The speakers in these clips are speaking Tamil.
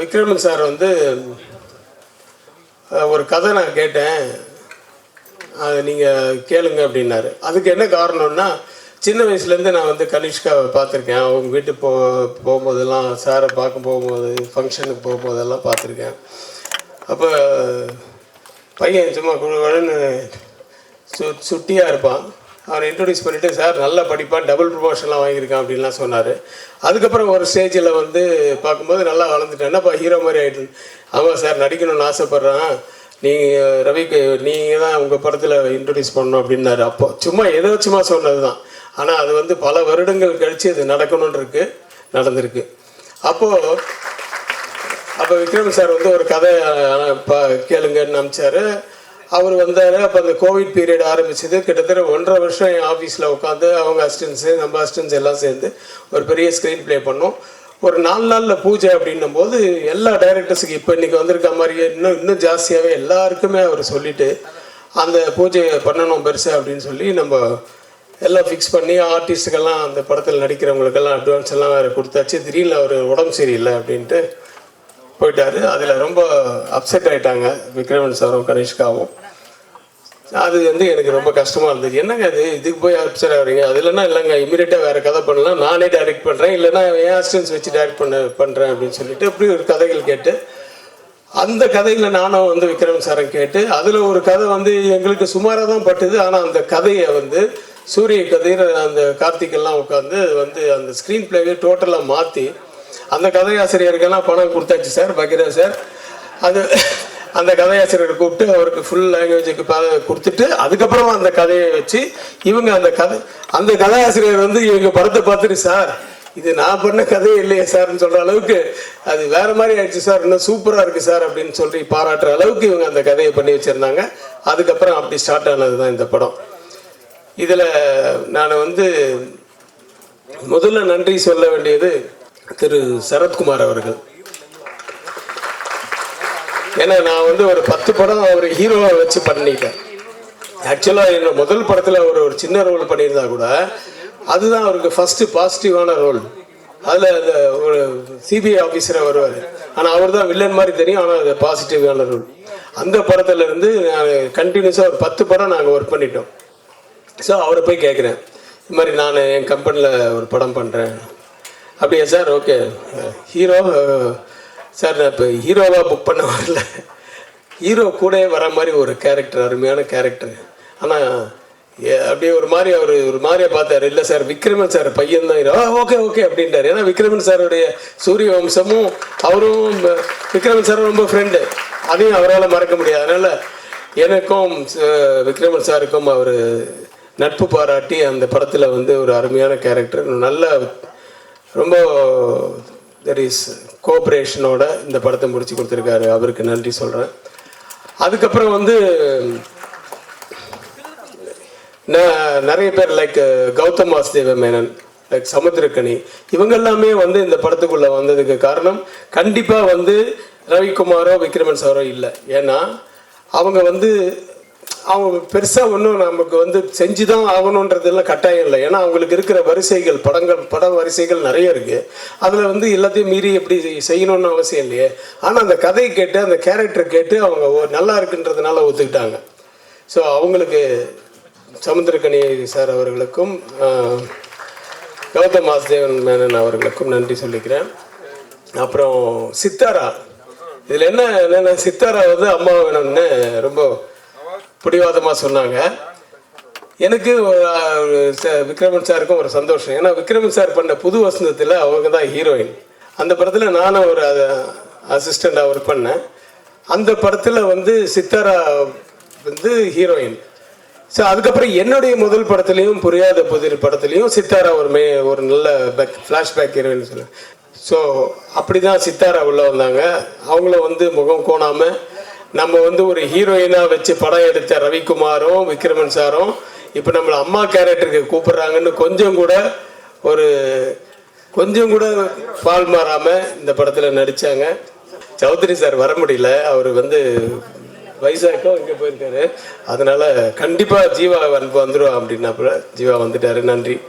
விக்ரமன் சார் வந்து ஒரு கதை நான் கேட்டேன். அதை நீங்கள் கேளுங்க அப்படின்னாரு. அதுக்கு என்ன காரணம்னா சின்ன வயசுலேருந்து நான் வந்து கனிஷ்காவை பார்த்துருக்கேன். அவங்க வீட்டுக்கு போ போகும்போதெல்லாம் சாரை பார்க்க போகும்போது ஃபங்க்ஷனுக்கு போகும்போதெல்லாம் பார்த்துருக்கேன். அப்போ பையன் சும்மா குழுன்னு சு சுட்டியாக இருப்பான். அவரை இன்ட்ரடியூஸ் பண்ணிவிட்டு சார் நல்லா படிப்பாக டபுள் ப்ரொமோஷன்லாம் வாங்கியிருக்கான் அப்படின்லாம் சொன்னார். அதுக்கப்புறம் ஒரு ஸ்டேஜில் வந்து பார்க்கும்போது நல்லா வளர்ந்துட்டேன் என்னப்பா ஹீரோ மாதிரி ஆகிட்டு ஆமாம் சார் நடிக்கணும்னு ஆசைப்பட்றான். நீங்கள் ரவிக்கு நீங்கள் தான் உங்கள் படத்தில் இன்ட்ரடியூஸ் பண்ணணும் அப்படின்னாரு. அப்போ சும்மா ஏதோ சும்மா சொன்னது தான் ஆனால் அது வந்து பல வருடங்கள் கழித்து அது நடக்கணும்னு இருக்கு நடந்திருக்கு. அப்போது அப்போ விக்ரம் சார் வந்து ஒரு கதை கேளுங்கன்னு அமிச்சார் அவர் வந்தார். அப்போ அந்த கோவிட் பீரியட் ஆரம்பிச்சது. கிட்டத்தட்ட ஒன்றரை வருஷம் என் ஆஃபீஸில் உட்காந்து அவங்க அசிஸ்டன்ஸு நம்ம அசிஸ்டன்ஸ் எல்லாம் சேர்ந்து ஒரு பெரிய ஸ்க்ரீன் ப்ளே பண்ணோம். ஒரு நாலு நாளில் பூஜை அப்படின்னும் போது எல்லா டைரக்டர்ஸுக்கு இப்போ இன்றைக்கி வந்திருக்க மாதிரியே இன்னும் இன்னும் ஜாஸ்தியாகவே எல்லாருக்குமே அவர் சொல்லிட்டு அந்த பூஜையை பண்ணணும் பெருசு அப்படின்னு சொல்லி நம்ம எல்லாம் ஃபிக்ஸ் பண்ணி ஆர்டிஸ்ட்டுக்கெல்லாம் அந்த படத்தில் நடிக்கிறவங்களுக்கெல்லாம் அட்வான்ஸ் எல்லாம் வேறு கொடுத்தாச்சு. திடீர்னு அவர் உடம்பு சரியில்லை அப்படின்ட்டு போயிட்டாரு. அதில் ரொம்ப அப்செட் ஆயிட்டாங்க விக்ரமன் சாரும் கனிஷ்காவும் அது வந்து எனக்கு ரொம்ப கஷ்டமாக இருந்தது. என்னங்க அது இதுக்கு போய் அப்செட் ஆகிறீங்க? அது இல்லைன்னா இல்லைங்க இமீடியட்டாக வேறு கதை பண்ணலாம். நானே டைரக்ட் பண்ணுறேன் இல்லைன்னா என் அசிஸ்டன்ஸ் வச்சு டைரக்ட் பண்ண பண்ணுறேன் அப்படின்னு சொல்லிட்டு அப்படி ஒரு கதைகள் கேட்டு அந்த கதையில் நானும் வந்து விக்ரம் சாரை கேட்டு அதில் ஒரு கதை வந்து எங்களுக்கு சுமாராக தான் பட்டுது. ஆனால் அந்த கதையை வந்து சூரிய கதையில் அந்த கார்த்திகெல்லாம் உட்காந்து வந்து அந்த ஸ்க்ரீன் பிளேவே டோட்டலாக மாற்றி அந்த கதையாசிரியருக்கெல்லாம் பணம் கொடுத்தாச்சு சார் பகிரா சார். அது அந்த கதையாசிரியரை கூப்பிட்டு அவருக்கு ஃபுல் லாங்குவேஜுக்கு கொடுத்துட்டு அதுக்கப்புறமா அந்த கதையை வச்சு இவங்க அந்த கதை அந்த கதையாசிரியர் வந்து இவங்க படத்தை பார்த்துட்டு சார் இது நான் பண்ண கதையே இல்லையே சார்னு சொல்கிற அளவுக்கு அது வேற மாதிரி ஆயிடுச்சு சார் இன்னும் சூப்பராக இருக்குது சார் அப்படின்னு சொல்லி பாராட்டுற அளவுக்கு இவங்க அந்த கதையை பண்ணி வச்சிருந்தாங்க. அதுக்கப்புறம் அப்படி ஸ்டார்ட் ஆனது தான் இந்த படம். இதில் நான் வந்து முதல்ல நன்றி சொல்ல வேண்டியது திரு சரத்குமார் அவர்கள். ஏன்னா நான் வந்து ஒரு பத்து படம் அவர் ஹீரோவை வச்சு பண்ணிட்டேன். ஆக்சுவலாக என்னோட முதல் படத்தில் அவர் ஒரு சின்ன ரோல் பண்ணியிருந்தா கூட அதுதான் அவருக்கு ஃபஸ்ட்டு பாசிட்டிவான ரோல் அதில் அந்த ஒரு சிபிஐ ஆஃபீஸராக வருவார். ஆனால் அவர் தான் வில்லன் மாதிரி தெரியும் ஆனால் அது பாசிட்டிவான ரோல் அந்த படத்துலேருந்து நான் கண்டினியூஸாக ஒரு பத்து படம் நாங்கள் ஒர்க் பண்ணிட்டோம். ஸோ அவரை போய் கேட்குறேன் இது மாதிரி நான் என் கம்பெனியில் ஒரு படம் பண்ணுறேன் அப்படியா சார் ஓகே ஹீரோ சார் நான் இப்போ ஹீரோவாக புக் பண்ண வரல. ஹீரோ கூட வர மாதிரி ஒரு கேரக்டர் அருமையான கேரக்டர் ஆனால் அப்படியே ஒரு மாதிரி அவர் ஒரு மாதிரியா பார்த்தாரு. இல்லை சார் விக்ரமன் சார் பையன் தான் ஓகே ஓகே அப்படின்ட்டார் ஏன்னா விக்ரமன் சாருடைய சூரிய வம்சமும் அவரும் விக்ரமன் சார் ரொம்ப ஃப்ரெண்டு அதையும் அவரால் மறக்க முடியாது. அதனால் எனக்கும் விக்ரமன் சாருக்கும் அவர் நட்பு பாராட்டி அந்த படத்தில் வந்து ஒரு அருமையான கேரக்டர் நல்ல ரொம்ப தெர் இஸ் கோஆப்ரேஷனோட இந்த படத்தை முடிச்சு கொடுத்துருக்காரு. அவருக்கு நன்றி சொல்கிறேன் அதுக்கப்புறம் வந்து நிறைய பேர் லைக் கௌதம் வாசுதேவ மேனன் லைக் சமுத்திரக்கணி இவங்க எல்லாமே வந்து இந்த படத்துக்குள்ளே வந்ததுக்கு காரணம் கண்டிப்பாக வந்து ரவிக்குமாரோ விக்ரமன் சாரோ இல்லை. ஏன்னா அவங்க வந்து அவங்க பெருசாக ஒன்றும் நமக்கு வந்து செஞ்சு தான் ஆகணுன்றதெல்லாம் கட்டாயம் இல்லை. ஏன்னா அவங்களுக்கு இருக்கிற வரிசைகள் படங்கள் பட வரிசைகள் நிறைய இருக்குது அதில் வந்து எல்லாத்தையும் மீறி எப்படி செய்யணும்னு அவசியம் இல்லையே. ஆனால் அந்த கதையை கேட்டு அந்த கேரக்டர் கேட்டு அவங்க நல்லா இருக்குன்றதுனால ஒத்துக்கிட்டாங்க. ஸோ அவங்களுக்கு சமுத்திரக்கனி சார் அவர்களுக்கும் கௌதம் வாசுதேவன் மேனன் அவர்களுக்கும் நன்றி சொல்லிக்கிறேன். அப்புறம் சித்தாரா? இதில் என்ன என்னென்ன சித்தாரா வந்து அம்மா வேணும்னு ரொம்ப பிடிவாதமாக சொன்னாங்க. எனக்கு விக்ரமன் சாருக்கும் ஒரு சந்தோஷம். ஏன்னா விக்ரமன் சார் பண்ண புது வசந்தத்தில் அவங்க தான் ஹீரோயின். அந்த படத்தில் நானும் ஒரு அசிஸ்டண்டாக ஒர்க் பண்ணேன். அந்த படத்தில் வந்து சித்தாரா வந்து ஹீரோயின். ஸோ அதுக்கப்புறம் என்னுடைய முதல் படத்துலையும் புரியாத புதிர் படத்துலையும் சித்தாரா ஒரு மே ஒரு நல்ல பேக் ஃப்ளாஷ்பேக் ஹீரோயின் சொன்னேன் ஸோ அப்படி தான் சித்தாரா உள்ளே வந்தாங்க. அவங்கள வந்து முகம் கோணாமல் நம்ம வந்து ஒரு ஹீரோயினாக வச்சு படம் எடுத்த ரவிக்குமாரும் விக்ரமன் சாரும் இப்போ நம்மளை அம்மா கேரக்டருக்கு கூப்பிடுறாங்கன்னு கொஞ்சம் கூட ஒரு கொஞ்சம் கூட பால் மாறாமல் இந்த படத்தில் நடித்தாங்க சௌத்ரி சார் வர முடியல. அவர் வந்து வைசாக்கோ இங்கே போயிருக்காரு. அதனால கண்டிப்பாக ஜீவா வந்து அப்படின்னா அப்படின்னாப்புல. ஜீவா வந்துட்டாரு. நன்றி.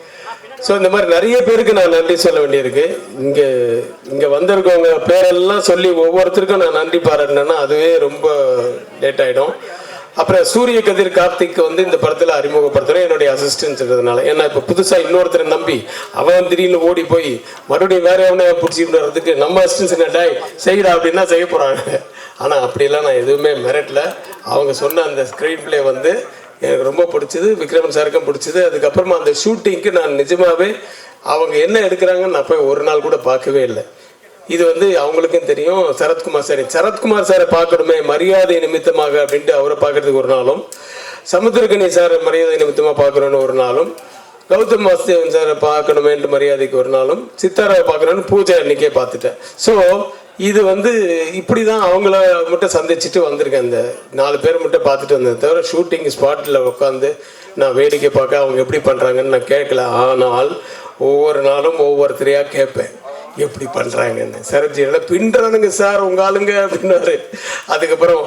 ஸோ இந்த மாதிரி நிறைய பேருக்கு நான் நன்றி சொல்ல வேண்டியிருக்கு. இங்கே இங்கே வந்திருக்கவங்க பேரெல்லாம் சொல்லி ஒவ்வொருத்தருக்கும் நான் நன்றி பாராட்டினேன்னா அதுவே ரொம்ப லேட் ஆகிடும் அப்புறம் சூரிய கதிர் கார்த்திக் வந்து இந்த படத்தில் அறிமுகப்படுத்துகிறேன் என்னுடைய அசிஸ்டன்ஸ்ன்றதுனால ஏன்னா இப்போ புதுசாக இன்னொருத்தரை நம்பி அவன் திடீர்னு ஓடி போய் மறுபடியும் வேற எவனை பிடிச்சிட்டு வர்றதுக்கு நம்ம அசிஸ்டன்ஸ் டாய் செய்யடா அப்படின்னா செய்ய போகிறாங்க ஆனால் அப்படிலாம் நான் எதுவுமே மிரட்டல. அவங்க சொன்ன அந்த ஸ்க்ரீன் பிளே வந்து எனக்கு ரொம்ப பிடிச்சது விக்ரமன் சாருக்கும் பிடிச்சது. அதுக்கப்புறமா அந்த ஷூட்டிங்க்கு நான் நிஜமாவே அவங்க என்ன எடுக்கிறாங்கன்னு நான் போய் ஒரு நாள் கூட பார்க்கவே இல்லை. இது வந்து அவங்களுக்கும் தெரியும் சரத்குமார் சார். சரத்குமார் சாரை பார்க்கணுமே மரியாதை நிமித்தமாக அப்படின்ட்டு அவரை பார்க்கறதுக்கு ஒரு நாளும் சமுத்திரகனி சார் மரியாதை நிமித்தமாக பார்க்கணுன்னு ஒரு நாளும் கௌதம் வாசுதேவன் சாரை பார்க்கணுமேன்ட்டு மரியாதைக்கு ஒரு நாளும் சித்தாராவை பார்க்குறோன்னு பூஜை அன்னைக்கே பார்த்துட்டேன். ஸோ இது வந்து இப்படி தான் அவங்கள மட்டும் சந்திச்சுட்டு வந்திருக்கேன். இந்த நாலு பேர் மட்டும் பார்த்துட்டு வந்தேன். தவிர ஷூட்டிங் ஸ்பாட்டில் உட்காந்து நான் வேடிக்கை பார்க்க அவங்க எப்படி பண்ணுறாங்கன்னு நான் கேட்கல. ஆனால் ஒவ்வொரு நாளும் ஒவ்வொருத்தரையாக கேட்பேன். எப்படி பண்ணுறாங்கன்னு சரஜியில் பின்றானுங்க சார் உங்க ஆளுங்க அப்படின்னாரு. அதுக்கப்புறம்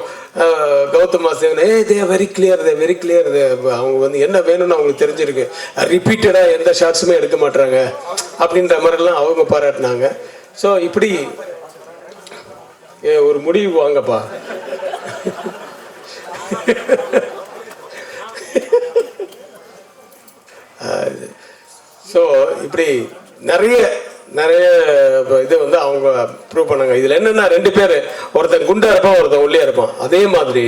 கௌதம் வாசுதேவன் ஏ they very clear they very clear அவங்க வந்து என்ன வேணும்னு அவங்களுக்கு தெரிஞ்சிருக்கு. ரிப்பீட்டடாக எந்த ஷார்ட்ஸுமே எடுக்க மாட்டாங்க அப்படின்ற மாதிரிலாம் அவங்க பாராட்டினாங்க. ஸோ இப்படி ஏ ஒரு முடிவு வாங்கப்பா. ஸோ இப்படி நிறைய நிறைய இப்ப இது வந்து அவங்க ப்ரூவ் பண்ணாங்க. இதில் என்னென்னா ரெண்டு பேர் ஒருத்தன் குண்டா இருப்பான் ஒருத்தன் ஒல்லியா இருப்பான். அதே மாதிரி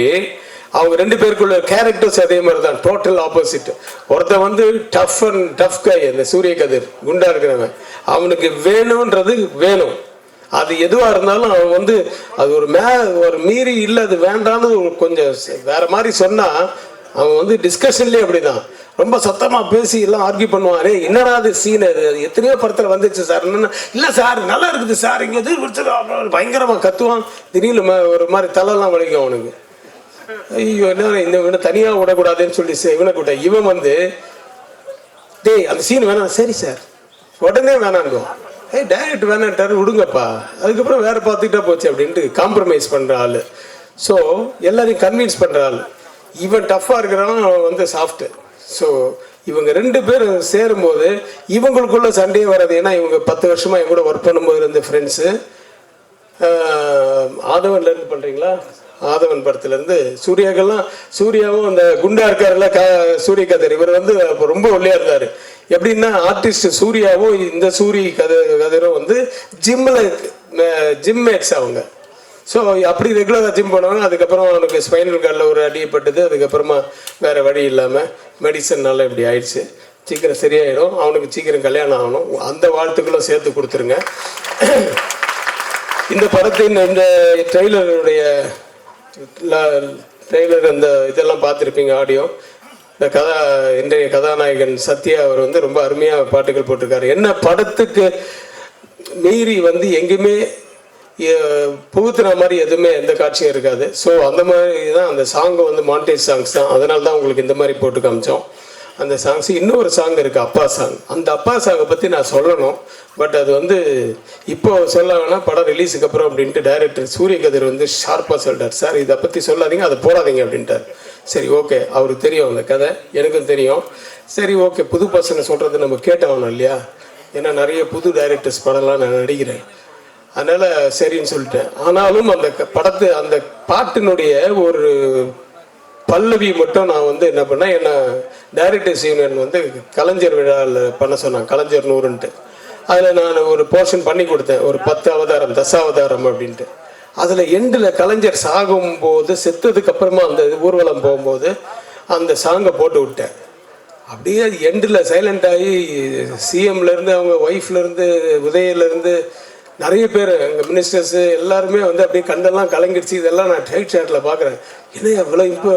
அவங்க ரெண்டு பேருக்குள்ள கேரக்டர்ஸ் அதே மாதிரி தான் டோட்டல் ஆப்போசிட் ஒருத்தன் வந்து டஃப் அண்ட் டஃப் கை அந்த சூரிய கதிர் குண்டா இருக்கிறவன். அவனுக்கு வேணுன்றது வேணும். அது எதுவாக இருந்தாலும் அவன் வந்து அது ஒரு மே ஒரு மீறி இல்லை அது வேண்டான்னு கொஞ்சம் வேற மாதிரி சொன்னால் அவன் வந்து டிஸ்கஷன்லேயே அப்படிதான். ரொம்ப சத்தமாக பேசி எல்லாம் ஆர்கியூ பண்ணுவாரு என்னடா அது சீன் அது எத்தனையோ படத்தில் வந்துச்சு சார். என்னன்னா? இல்லை சார் நல்லா இருக்குது சார். இங்கே எது பிடிச்சது பயங்கரமாக கத்துவான். திடீர்னு ஒரு மாதிரி தலைலாம் வலிக்கும் அவனுக்கு. ஐயோ என்ன இந்த இவனை தனியாக விடக்கூடாதுன்னு சொல்லி இவனை கூட்ட இவன் வந்து டேய் அந்த சீன் வேணாம். சரி சார். உடனே வேணாங்கும் ஏய் டைரக்ட் வேணான்ட்டாரு விடுங்கப்பா. அதுக்கப்புறம் வேற பார்த்துக்கிட்டா போச்சு அப்படின்ட்டு காம்ப்ரமைஸ் பண்ணுற ஆள். ஸோ எல்லாரையும் கன்வின்ஸ் பண்ணுற ஆள். இவன் டஃப்பாக இருக்கிறான் அவன் வந்து சாஃப்ட்டு ஸோ இவங்க ரெண்டு பேரும் சேரும்போது இவங்களுக்குள்ள சண்டையே வராது. ஏன்னா இவங்க பத்து வருஷமாக என் கூட ஒர்க் பண்ணும்போது இருந்த ஃப்ரெண்ட்ஸு ஆதவன்லேருந்து பண்ணுறீங்களா ஆதவன் படத்துலேருந்து சூர்யாக்கெல்லாம் சூர்யாவும் அந்த குண்டா இருக்காருல்ல க சூரிய கதிர் இவர் வந்து அப்போ ரொம்ப ஒல்லியாக இருந்தார். எப்படின்னா ஆர்டிஸ்ட் சூர்யாவும் இந்த சூரிய கதை கதிரும் வந்து ஜிம்மில் ஜிம் மேட்ஸ் அவங்க. ஸோ அப்படி ரெகுலராக ஜிம் பண்ணுவாங்க அதுக்கப்புறம் அவனுக்கு ஸ்பைனல் கார்டில் ஒரு அடிப்பட்டது அதுக்கப்புறமா வேற வழி இல்லாமல் மெடிசன்னால இப்படி ஆயிடுச்சு. சீக்கிரம் சரியாயிடும் அவனுக்கு சீக்கிரம் கல்யாணம் ஆகணும். அந்த வாழ்த்துக்களும் சேர்த்து கொடுத்துருங்க. இந்த படத்தின் இந்த ட்ரெய்லருடைய ட்ரெய்லர் அந்த இதெல்லாம் பார்த்துருப்பீங்க ஆடியோ கதா இன்றைய கதாநாயகன் சத்யா அவர் வந்து ரொம்ப அருமையாக பாட்டுகள் போட்டிருக்காரு. என்ன படத்துக்கு மீறி வந்து எங்கேயுமே புகுத்துன மாதிரி எதுவுமே எந்த காட்சியும் இருக்காது. ஸோ அந்த மாதிரி தான் அந்த சாங் வந்து மாண்டேஜ் சாங்ஸ் தான். அதனால தான் உங்களுக்கு இந்த மாதிரி போட்டு காமிச்சோம். அந்த சாங்ஸ் இன்னொரு சாங் இருக்கு அப்பா சாங் அந்த அப்பா சாங்கை பற்றி நான் சொல்லணும். பட் அது வந்து இப்போ சொல்ல வேணாம் படம் ரிலீஸுக்கு அப்புறம் அப்படின்ட்டு டைரக்டர் சூரிய கதிர் வந்து ஷார்ப்பாக சொல்லிட்டார் சார் இதை பற்றி சொல்லாதீங்க அதை போடாதீங்க அப்படின்ட்டார். சரி ஓகே அவருக்கு தெரியும் அந்த கதை. எனக்கும் தெரியும். சரி ஓகே புது பசங்க சொல்கிறது நம்ம கேட்டாகணும் இல்லையா? ஏன்னா நிறைய புது டைரக்டர்ஸ் படம்லாம் நான் நடிக்கிறேன். அதனால் சரின்னு சொல்லிட்டேன். ஆனாலும் அந்த க- படத்து அந்த பாட்டினுடைய ஒரு பல்லவி மட்டும் நான் வந்து என்ன பண்ணேன் என்ன டைரக்டர்ஸ் யூனியன் வந்து கலைஞர் விழாவில் பண்ண சொன்னாங்க. கலைஞர் நூறுன்ட்டு. அதில் நான் ஒரு போர்ஷன் பண்ணி கொடுத்தேன். ஒரு பத்து அவதாரம் தசாவதாரம் அப்படின்ட்டு. அதில் எண்டில் கலைஞர் சாகும்போது செத்ததுக்கு அப்புறமா அந்த ஊர்வலம் போகும்போது அந்த சாங்கை போட்டு விட்டேன். அப்படியே எண்டில் சைலண்ட் ஆகி சிஎம்லேருந்து அவங்க ஒய்ஃப்லேருந்து உதயிலேருந்து நிறைய பேர் எங்கள் மினிஸ்டர்ஸு எல்லாருமே வந்து அப்படியே கண்டெல்லாம் கலங்கிடுச்சு. இதெல்லாம் நான் டைட் ஷேட்டில் பார்க்குறேன் என்ன எவ்வளோ இப்போ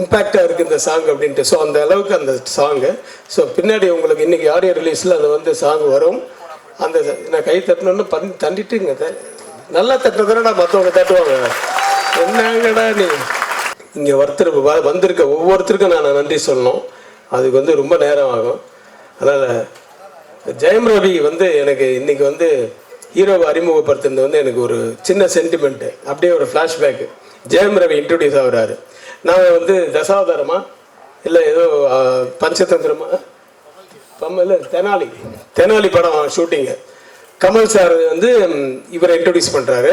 இம்பேக்டாக இருக்குது இந்த சாங் அப்படின்ட்டு. ஸோ அந்த அளவுக்கு அந்த சாங்கு ஸோ பின்னாடி உங்களுக்கு இன்னைக்கு ஆடியோ ரிலீஸில் அது வந்து சாங் வரும். அந்த நான் கை தட்டணுன்னு பண்ணி தண்டிட்டுங்க நல்லா தட்டுறதுனா மற்றவங்க தட்டுவாங்க. என்னங்கடா நீ? இங்கே ஒருத்தர் வ- வந்திருக்க ஒவ்வொருத்தருக்கும் நான் நன்றி சொல்லணும். அதுக்கு வந்து ரொம்ப நேரம் ஆகும். அதனால் ஜெயம் ரவி வந்து எனக்கு இன்னைக்கு வந்து ஹீரோவை அறிமுகப்படுத்துனது வந்து எனக்கு ஒரு சின்ன சென்டிமெண்ட்டு அப்படியே ஒரு ஃப்ளாஷ்பேக்கு ஜெயம் ரவி இன்ட்ரடியூஸ் ஆகுறாரு. நான் வந்து தசாவதாரமா? இல்லை ஏதோ பஞ்சதந்திரமா? கமல் தெனாலி. தெனாலி படம் ஷூட்டிங்கு கமல் சார் வந்து இவரை இன்ட்ரடியூஸ் பண்ணுறாரு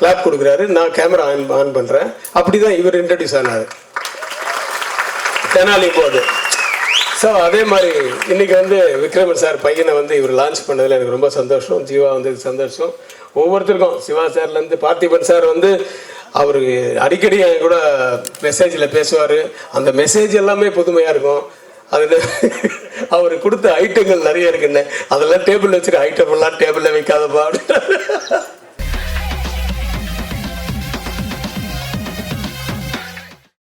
கிளாப் கொடுக்குறாரு. நான் கேமரா ஆன் ஆன் பண்ணுறேன் அப்படி தான் இவர் இன்ட்ரடியூஸ் ஆனார். தெனாலி போது. ஸோ அதே மாதிரி இன்றைக்கி வந்து விக்ரமன் சார் பையனை வந்து இவர் லான்ச் பண்ணதில் எனக்கு ரொம்ப சந்தோஷம். ஜீவா வந்து சந்தோஷம். ஒவ்வொருத்தருக்கும் சிவா சார்லேருந்து பார்த்திபன் சார் வந்து அவர் அடிக்கடி என் கூட மெசேஜில் பேசுவார். அந்த மெசேஜ் எல்லாமே புதுமையாக இருக்கும். அதில் அவர் கொடுத்த ஐட்டங்கள் நிறைய இருக்குன்னு. அதெல்லாம் டேபிள் வச்சுருக்க ஐட்டம் எல்லாம் டேபிளில் வைக்காதப்பா. அப்படின்னு